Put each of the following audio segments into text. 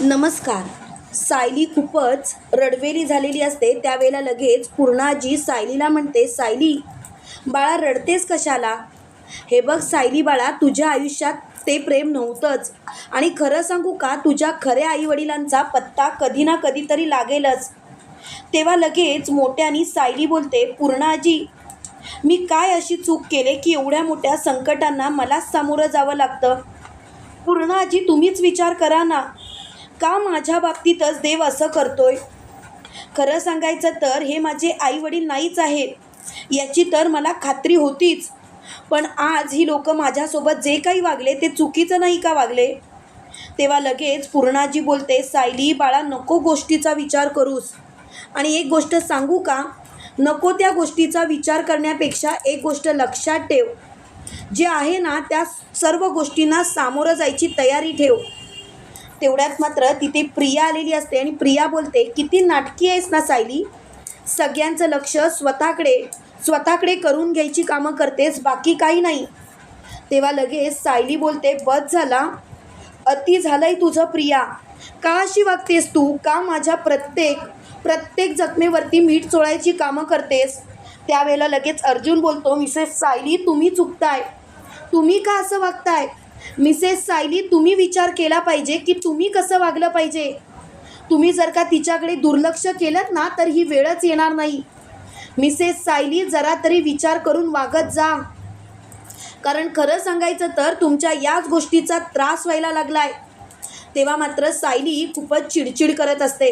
नमस्कार. सायली खूपच रडवेली झालेली असते त्यावेळेला लगेच पूर्णाजी सायलीला म्हणते सायली बाळा रडतेस कशाला? हे बघ सायली बाळा तुझ्या आयुष्यात ते प्रेम नव्हतंच. आणि खरं सांगू का तुझ्या खऱ्या आईवडिलांचा पत्ता कधी ना कधीतरी लागेलच. तेव्हा लगेच मोठ्यानी सायली बोलते पूर्णाजी मी काय अशी चूक केले की एवढ्या मोठ्या संकटांना मलाच सामोरं जावं लागतं? पूर्णाजी तुम्हीच विचार करा ना. का माझ्या बाबतीतच देव असं करतोय? खरं सांगायचं तर हे माझे आई वडील नाहीच आहेत. याची तर मला खात्री होतीच. पण आज ही लोक माझ्यासोबत जे काही वागले ते चुकीचं नाही का वागले? तेव्हा लगेच पूर्णाजी बोलते सायली बाळा नको गोष्टीचा विचार करूस. आणि एक गोष्ट सांगू का? नको त्या गोष्टीचा विचार करण्यापेक्षा एक गोष्ट लक्षात ठेव. जे आहे ना त्या सर्व गोष्टींना सामोरं जायची तयारी ठेव. तेवढ्यात मात्र तिथे प्रिया आलेली असते आणि प्रिया बोलते किती नाटकी आहेस ना सायली. सगळ्यांचं लक्ष स्वतःकडे स्वतःकडे करून घ्यायची कामं करतेस बाकी काही नाही. तेव्हा लगेच सायली बोलते बस झाला. अति झालंय तुझं प्रिया. का अशी वागतेस तू? का माझ्या प्रत्येक प्रत्येक जखमेवरती मीठ चोळायची कामं करतेस? त्यावेळेला लगेच अर्जुन बोलतो मिसेस सायली तुम्ही चुकताय. तुम्ही का असं वागताय? मिसेस सायली तुम्ही विचार केला पाहिजे की तुम्ही कसं वागलं पाहिजे? तुम्ही जर का तिच्याकडे दुर्लक्ष केलं ना तर ही वेळच येणार नाही. मिसेस सायली जरा तरी विचार करून वागत जा. कारण खरं सांगायचं तर तुमच्या याच गोष्टीचा त्रास व्हायला लागलाय. तेव्हा मात्र सायली खूपच चिडचिड करत असते.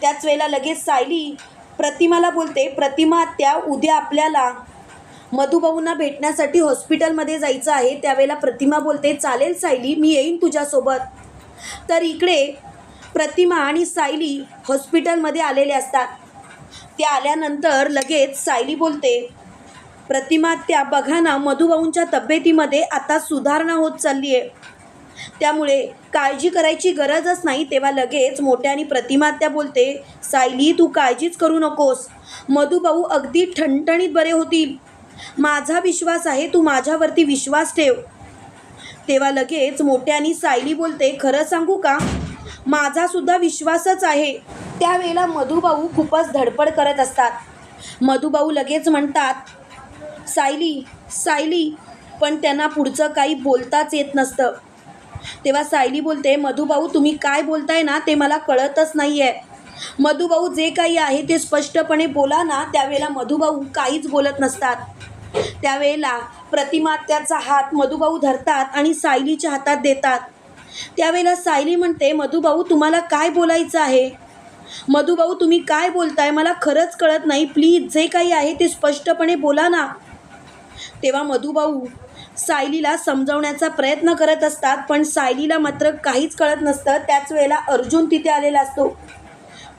त्याच वेळेला लगेच सायली प्रतिमाला बोलते प्रतिमा त्या उद्या आपल्याला मधुभाऊंना भेटण्यासाठी हॉस्पिटलमध्ये जायचं आहे. त्यावेळेला प्रतिमा बोलते चालेल सायली मी येईन तुझ्यासोबत. तर इकडे प्रतिमा आणि सायली हॉस्पिटलमध्ये आलेले असतात. त्या आल्यानंतर लगेच सायली बोलते प्रतिमा त्या बघा ना मधुभाऊंच्या तब्येतीमध्ये आता सुधारणा होत चालली आहे. त्यामुळे काळजी करायची गरजच नाही. तेव्हा लगेच मोठ्याने प्रतिमा त्या बोलते सायली तू काळजीच करू नकोस. मधुभाऊ अगदी ठणठणीत बरे होतील. माझा विश्वास आहे तू माझ्यावरती विश्वास ठेव. तेव्हा लगेच मोठ्याने सायली बोलते खरं सांगू का? माझासुद्धा विश्वासच आहे. त्यावेळेला मधुभाऊ खूपच धडपड करत असतात. मधुभाऊ लगेच म्हणतात सायली सायली. पण त्यांना पुढचं काही बोलताच येत नसतं. तेव्हा सायली बोलते मधुभाऊ तुम्ही काय बोलताय ना ते मला कळतच नाही आहे मधुभाऊ जे काही आहे ते स्पष्टपणे बोला ना त्यावेळेला मधुभाऊ काहीच बोलत नसतात. त्यावेळेला प्रतिमात्याचा हात मधुभाऊ धरतात आणि सायलीच्या हातात देतात. त्यावेळेला सायली म्हणते मधुभाऊ तुम्हाला काय बोलायचं आहे? मधुभाऊ तुम्ही काय बोलताय? मला खरंच कळत नाही. प्लीज जे काही आहे ते स्पष्टपणे बोला ना. तेव्हा मधुभाऊ सायलीला समजवण्याचा प्रयत्न करत असतात पण सायलीला मात्र काहीच कळत नसतं. त्याच वेळेला अर्जुन तिथे आलेला असतो.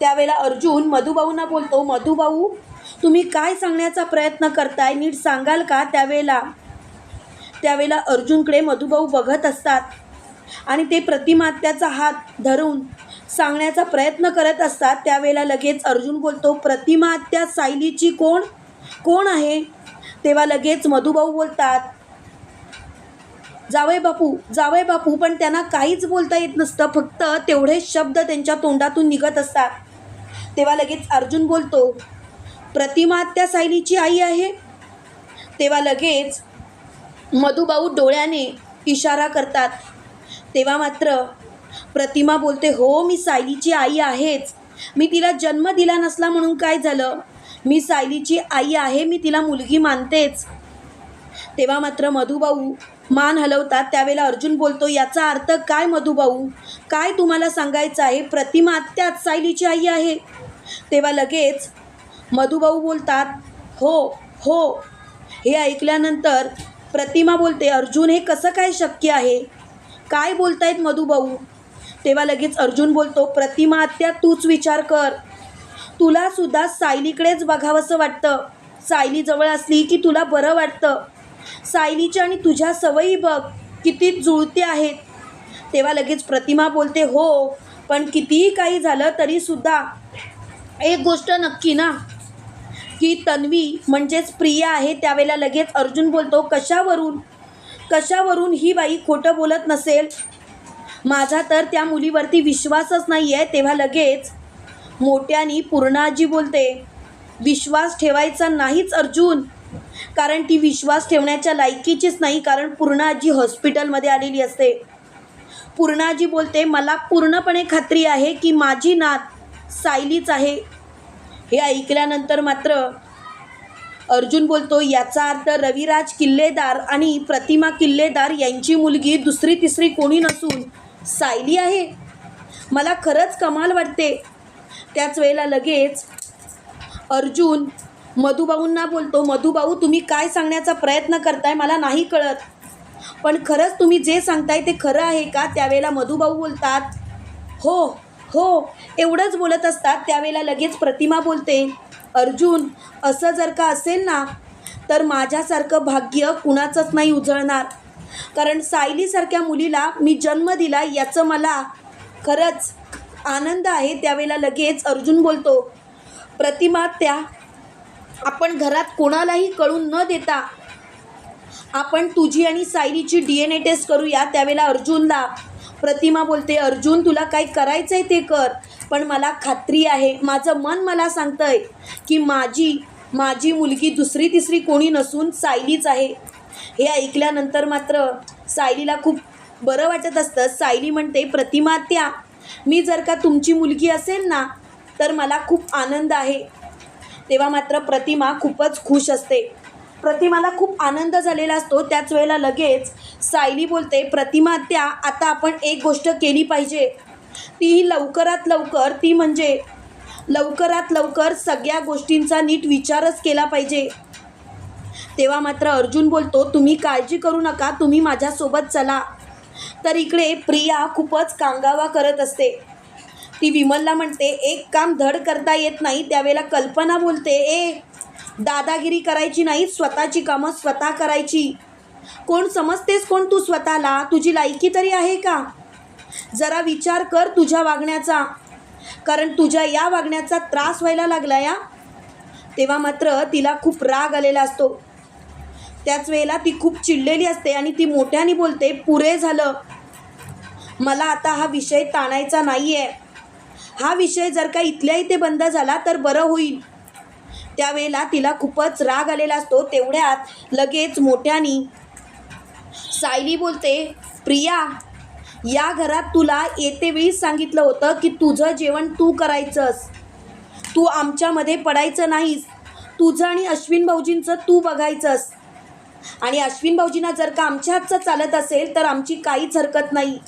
त्यावेळेला अर्जुन मधुभाऊंना बोलतो मधुभाऊ तुम्ही काय सांगण्याचा प्रयत्न करताय? नीट सांगाल का? त्यावेळेला त्यावेळेला अर्जुनकडे मधुभाऊ बघत असतात आणि ते प्रतिमात्याचा हात धरून सांगण्याचा प्रयत्न करत असतात. त्यावेळेला लगेच अर्जुन बोलतो प्रतिमात्या सायलीची कोण? कोण आहे? तेव्हा लगेच मधुभाऊ बोलतात जावय बापू जावय बापू. पण त्यांना काहीच बोलता येत नसतं. फक्त तेवढे शब्द त्यांच्या तोंडातून निघत असतात. तेव्हा लगेच अर्जुन बोलतो प्रतिमा त्या सायलीची आई आहे. तेव्हा लगेच मधुभाऊ डोळ्याने इशारा करतात तेव्हा मात्र प्रतिमा बोलते हो मी सायलीची आई आहेच. मी तिला जन्म दिला नसला म्हणून काय झालं? मी सायलीची आई आहे मी तिला मुलगी मानतेच. तेव्हा मात्र मधुभाऊ मान हलवतात त्यावेळेला अर्जुन बोलतो याचा अर्थ काय मधुभाऊ काय तुम्हाला सांगायचं आहे? प्रतिमा त्याच सायलीची आई आहे. तेव्हा लगेच मधुभाऊ बोलतात हो हो. हे ऐकल्यानंतर प्रतिमा बोलते अर्जुन हे कसं काय शक्य आहे? काय बोलतायत मधुभाऊ तेव्हा लगेच अर्जुन बोलतो प्रतिमा आत्या तूच विचार कर. तुला सुद्धा सायलीकडेच बघावंसं वाटतं. सायली जवळ असली की तुला बरं वाटतं. सायलीच्या आणि तुझ्या सवयी बघ किती जुळते आहेत. तेव्हा लगेच प्रतिमा बोलते हो पण कितीही काही झालं तरीसुद्धा एक गोष्ट नक्की ना की तन्वी म्हणजेच प्रिया आहे त्यावेळेला लगेच अर्जुन बोलतो कशावरून? कशावरून ही बाई खोटं बोलत नसेल? माझा तर त्या मुलीवरती विश्वासच नाही आहे तेव्हा लगेच मोठ्यानी पूर्णाजी बोलते विश्वास ठेवायचा नाहीच अर्जुन कारण ती विश्वास ठेवण्याच्या लायकीचीच नाही कारण पूर्णाजी हॉस्पिटलमध्ये आलेली असते. पूर्णाजी बोलते मला पूर्णपणे खात्री आहे की माझी नात सायलीच आहे. हे ऐकल्यानंतर मात्र अर्जुन बोलतो याचा अर्थ रविराज किल्लेदार आणि प्रतिमा किल्लेदार यांची मुलगी दुसरी तिसरी कोणी नसून सायली आहे. मला खरंच कमाल वाटते. त्याच वेळेला लगेच अर्जुन मधुभाऊंना बोलतो मधुभाऊ तुम्ही काय सांगण्याचा प्रयत्न करताय मला नाही कळत. पण खरंच तुम्ही जे सांगताय ते खरं आहे का? त्यावेळेला मधुभाऊ बोलतात हो हो एवढंच बोलत असतात त्यावेळेला लगेच प्रतिमा बोलते अर्जुन असं जर का असेल ना तर माझ्यासारखं भाग्य कुणाचंच नाही उजळणार. कारण सायलीसारख्या मुलीला मी जन्म दिला याचं मला खरंच आनंद आहे. त्यावेळेला लगेच अर्जुन बोलतो प्रतिमा त्या आपण घरात कोणालाही कळून न देता आपण तुझी आणि सायलीची डी एन ए टेस्ट करूया. त्यावेळेला अर्जुनला प्रतिमा बोलते अर्जुन तुला काय करायचं आहे ते कर पण मला खात्री आहे माझं मन मला सांगतंय की माझी माझी मुलगी दुसरी तिसरी कोणी नसून सायलीच आहे. हे ऐकल्यानंतर मात्र सायलीला खूप बरं वाटत असतं. सायली म्हणते प्रतिमा त्या मी जर का तुमची मुलगी असेल ना तर मला खूप आनंद आहे. तेव्हा मात्र प्रतिमा खूपच खुश असते. प्रतिमाला खूप आनंद झालेला असतो. त्याच वेळेला लगेच सायली बोलते प्रतिमा त्या आता आपण एक गोष्ट केली पाहिजे. ती लवकरात लवकर ती म्हणजे लवकरात लवकर सगळ्या गोष्टींचा नीट विचारच केला पाहिजे. तेव्हा मात्र अर्जुन बोलतो तुम्ही काळजी करू नका तुम्ही माझ्यासोबत चला. तर इकडे प्रिया खूपच कांगावा करत असते. ती विमलला म्हणते एक काम धड करता येत नाही त्यावेळेला कल्पना बोलते ए दादागिरी करायची नाही स्वतःची कामं स्वतः करायची. कोण समजतेस कोण तू स्वतःला? तुझी लायकी तरी आहे का? जरा विचार कर तुझ्या वागण्याचा. कारण तुझ्या या वागण्याचा त्रास व्हायला लागला या. तेव्हा मात्र तिला खूप राग आलेला असतो. त्याच वेळेला ती खूप चिडलेली असते आणि ती मोठ्याने बोलते पुरे झालं. मला आता हा विषय ताणायचा नाही आहे हा विषय जर का इथल्या इथे बंद झाला तर बरं होईल. त्यावेळेला तिला खूपच राग आलेला असतो. तेवढ्यात लगेच मोठ्यानी सायली बोलते प्रिया या घरात तुला येते वेळीच सांगितलं होतं की तुझं जेवण तू करायचंस. तू आमच्यामध्ये पडायचं नाहीस. तुझं आणि अश्विन भाऊजींचं तू बघायचंस. आणि अश्विन भाऊजींना जर का आमच्या हातचं चालत असेल तर आमची काहीच हरकत नाही.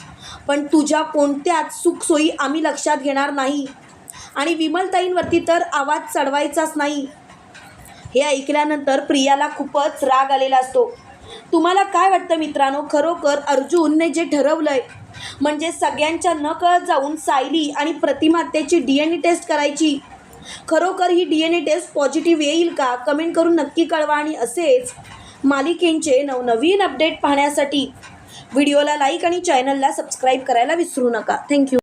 पण तुझ्या कोणत्याच सुखसोयी आम्ही लक्षात घेणार नाही. आणि विमलताईंवरती तर आवाज चढवायचाच नाही. हे ऐकल्यानंतर प्रियाला खूपच राग आलेला असतो. तुम्हाला काय वाटतं मित्रांनो? खरोखर अर्जुनने जे ठरवलंय म्हणजे सगळ्यांच्या नकळत जाऊन सायली आणि प्रतिमा त्याची डी एन ए टेस्ट करायची. खरोखर ही D N A test positive येईल का? कमेंट करून नक्की कळवा आणि असेच मालिकेंचे नवनवीन अपडेट पाहण्यासाठी. व्हिडिओला लाईक आणि चॅनलला सबस्क्राईब करायला विसरू नका. थँक्यू